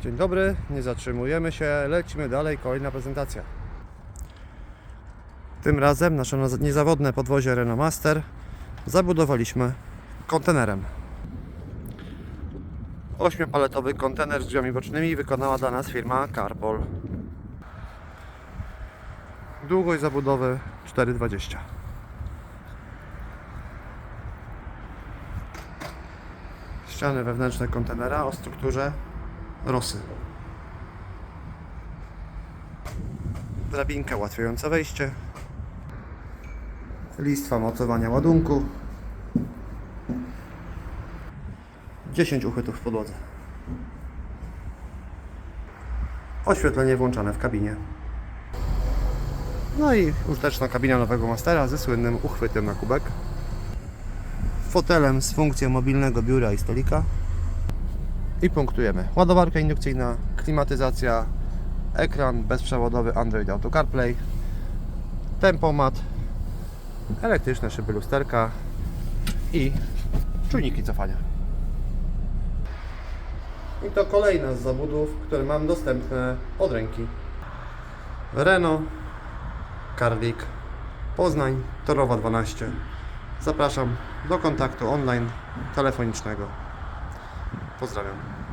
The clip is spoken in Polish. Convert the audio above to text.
Dzień dobry, nie zatrzymujemy się, lecimy dalej, kolejna prezentacja. Tym razem nasze niezawodne podwozie Renault Master zabudowaliśmy kontenerem. Ośmiopaletowy kontener z drzwiami bocznymi wykonała dla nas firma Carpol. Długość zabudowy 4,20 Ściany wewnętrzne kontenera o strukturze rosy. Drabinka ułatwiająca wejście. Listwa mocowania ładunku. 10 uchwytów w podłodze. Oświetlenie włączone w kabinie. No i użyteczna kabina nowego Mastera ze słynnym uchwytem na kubek. Fotelem z funkcją mobilnego biura i stolika. I punktujemy. Ładowarka indukcyjna, klimatyzacja, ekran bezprzewodowy Android Auto CarPlay, tempomat, elektryczne szyby lusterka i czujniki cofania. I to kolejna z zabudów, które mam dostępne od ręki. Renault, Karlik, Poznań, Torowa 12. Zapraszam do kontaktu online telefonicznego. Pozdrawiam.